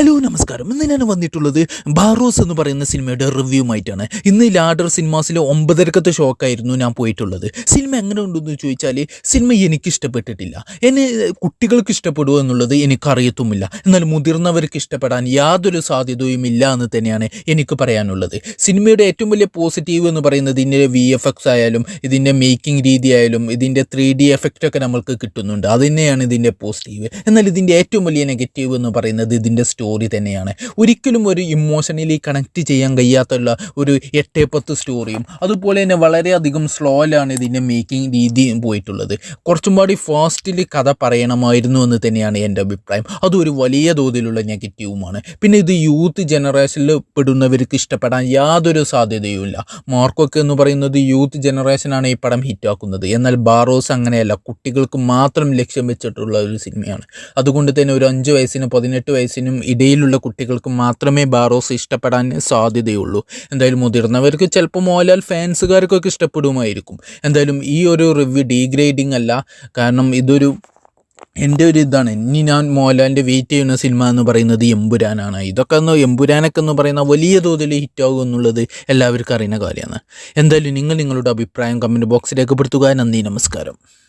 Hello നമസ്കാരം. ഇന്ന് ഞാൻ വന്നിട്ടുള്ളത് ബാറോസ് എന്ന് പറയുന്ന സിനിമയുടെ റിവ്യൂമായിട്ടാണ്. ഇന്ന് ലാഡർ സിനിമാസിലെ ഒമ്പതരക്കത്തെ ഷോക്കായിരുന്നു ഞാൻ പോയിട്ടുള്ളത്. സിനിമ എങ്ങനെ ഉണ്ടെന്ന് ചോദിച്ചാൽ സിനിമ എനിക്ക് ഇഷ്ടപ്പെട്ടിട്ടില്ല എന്നെ കുട്ടികൾക്ക് ഇഷ്ടപ്പെടുമോ എന്നുള്ളത് എനിക്കറിയത്തുമില്ല. എന്നാൽ മുതിർന്നവർക്ക് ഇഷ്ടപ്പെടാൻ യാതൊരു സാധ്യതയും ഇല്ല എന്ന് തന്നെയാണ് എനിക്ക് പറയാനുള്ളത്. സിനിമയുടെ ഏറ്റവും വലിയ പോസിറ്റീവ് എന്ന് പറയുന്നത് ഇതിന്റെ വി എഫ് എക്സ് ആയാലും ഇതിന്റെ മേക്കിംഗ് രീതി ആയാലും ഇതിന്റെ ത്രീ ഡി എഫക്റ്റ് ഒക്കെ നമ്മൾക്ക് കിട്ടുന്നുണ്ട്. അത് തന്നെയാണ് ഇതിന്റെ പോസിറ്റീവ്. എന്നാൽ ഇതിന്റെ ഏറ്റവും വലിയ നെഗറ്റീവ് എന്ന് പറയുന്നത് ഇതിന്റെ സ്റ്റോറി തന്നെയാണ്. ഒരിക്കലും ഒരു ഇമോഷണലി കണക്ട് ചെയ്യാൻ കഴിയാത്തുള്ള ഒരു എട്ടേ പത്ത് സ്റ്റോറിയും അതുപോലെ തന്നെ വളരെയധികം സ്ലോയിലാണ് ഇതിന്റെ മേക്കിംഗ് രീതിയും പോയിട്ടുള്ളത്. കുറച്ചും കൂടി ഫാസ്റ്റിൽ കഥ പറയണമായിരുന്നു എന്ന് തന്നെയാണ് എന്റെ അഭിപ്രായം. അതൊരു വലിയ തോതിലുള്ള നെഗറ്റീവുമാണ് പിന്നെ ഇത് യൂത്ത് ജനറേഷനിൽ പെടുന്നവർക്ക് ഇഷ്ടപ്പെടാൻ യാതൊരു സാധ്യതയുമില്ല മാർക്കൊക്കെ എന്ന് പറയുന്നത് യൂത്ത് ജനറേഷനാണ് ഈ പടം ഹിറ്റാക്കുന്നത് എന്നാൽ ബാറോസ് അങ്ങനെയല്ല. കുട്ടികൾക്ക് മാത്രം ലക്ഷ്യം വെച്ചിട്ടുള്ള ഒരു സിനിമയാണ് അതുകൊണ്ട് തന്നെ ഒരു അഞ്ച് വയസ്സിനും പതിനെട്ട് വയസ്സിനും ഇടയിലുള്ള കുട്ടികൾക്ക് മാത്രമേ ബാറോസ് ഇഷ്ടപ്പെടാൻ സാധ്യതയുള്ളൂ. എന്തായാലും മുതിർന്നവർക്ക് ചിലപ്പോൾ മോഹൻലാൽ ഫാൻസുകാർക്കൊക്കെ ഇഷ്ടപ്പെടുമായിരിക്കും. എന്തായാലും ഈ ഒരു റിവ്യൂ ഡീഗ്രേഡിംഗ് അല്ല. കാരണം ഇതൊരു എന്റെ ഒരു ഇതാണ്. ഇനി ഞാൻ മോഹൻലാലിന്റെ വെയിറ്റ് ചെയ്യുന്ന സിനിമ എന്ന് പറയുന്നത് എമ്പുരാനാണ്. ഇതൊക്കെ ഒന്ന് എമ്പുരാനൊക്കെ എന്ന് പറയുന്ന വലിയ തോതിൽ ഹിറ്റാകും എന്നുള്ളത് എല്ലാവർക്കും അറിയുന്ന കാര്യമാണ്. എന്തായാലും നിങ്ങൾ നിങ്ങളുടെ അഭിപ്രായം കമന്റ് ബോക്സിൽ രേഖപ്പെടുത്തുക നന്ദി നമസ്കാരം.